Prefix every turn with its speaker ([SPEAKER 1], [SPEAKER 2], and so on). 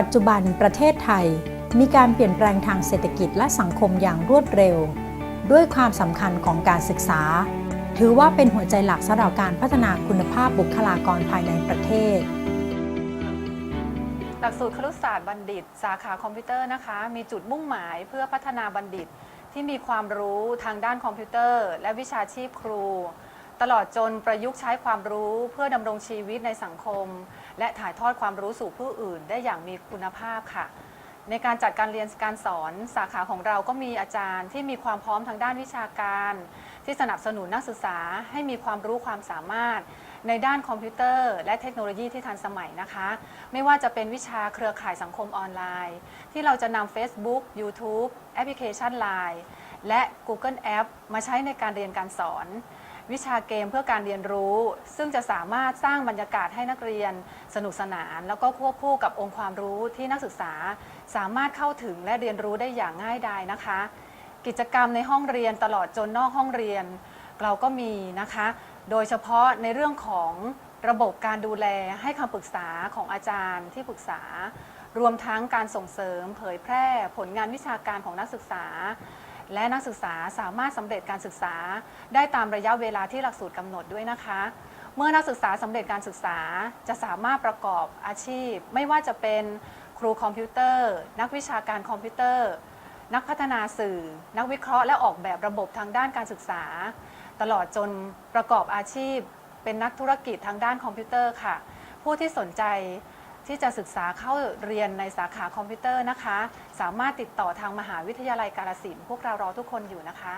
[SPEAKER 1] ปัจจุบันประเทศไทยมีการเปลี่ยนแปลงทางเศรษฐกิจและสังคมอย่างรวดเร็ว ด้วยความสำคัญของการศึกษา ถือว่าเป็นหัวใจหลักสำหรับการพัฒนาคุณภาพบุคลากรภายในประเทศ
[SPEAKER 2] หลักสูตรครุศาสตร์บัณฑิต สาขาคอมพิวเตอร์นะคะ มีจุดมุ่งหมายเพื่อพัฒนาบัณฑิตที่มีความรู้ทางด้านคอมพิวเตอร์ และวิชาชีพครู ตลอดจนประยุกต์ใช้ความรู้เพื่อดำรงชีวิตในสังคม และถ่ายทอดความรู้สู่ผู้อื่นได้อย่างมีคุณภาพค่ะ ในการจัดการเรียนการสอนสาขาของเราก็มีอาจารย์ที่มีความพร้อมทางด้านวิชาการ ที่สนับสนุนนักศึกษาให้มีความรู้ความสามารถ ในด้านคอมพิวเตอร์ และเทคโนโลยีที่ทันสมัยนะคะ ไม่ว่าจะเป็นวิชาเครือข่ายสังคมออนไลน์ ที่เราจะนำ Facebook YouTube แอปพลิเคชัน Line และ Google App มาใช้ในการเรียนการสอน วิชาเกมเพื่อการเรียนรู้ ซึ่งจะสามารถสร้างบรรยากาศให้นักเรียนสนุกสนาน แล้วก็ควบคู่กับองค์ความรู้ที่นักศึกษา สามารถเข้าถึงและเรียนรู้ได้อย่างง่ายดายนะคะ กิจกรรมในห้องเรียนตลอดจนนอกห้องเรียน เราก็มีนะคะ โดยเฉพาะในเรื่องของระบบการดูแลให้คำปรึกษาของอาจารย์ที่ปรึกษา รวมทั้งการส่งเสริม เผยแพร่ผลงานวิชาการของนักศึกษา และนักศึกษาสามารถสำเร็จการศึกษา ได้ตามระยะเวลาที่หลักสูตรกำหนดด้วยนะคะ เมื่อนักศึกษาสำเร็จการศึกษาจะสามารถประกอบอาชีพ ไม่ว่าจะเป็นครูคอมพิวเตอร์ นักวิชาการคอมพิวเตอร์ นักพัฒนาสื่อ นักวิเคราะห์และออกแบบระบบทางด้านการศึกษา ตลอดจนประกอบอาชีพ เป็นนักธุรกิจทางด้านคอมพิวเตอร์ค่ะ ผู้ที่สนใจ ที่จะศึกษาเข้าเรียนในสาขาคอมพิวเตอร์นะคะ สามารถติดต่อทางมหาวิทยาลัยกาลสินธุ์พวกเรารอทุกคนอยู่นะคะ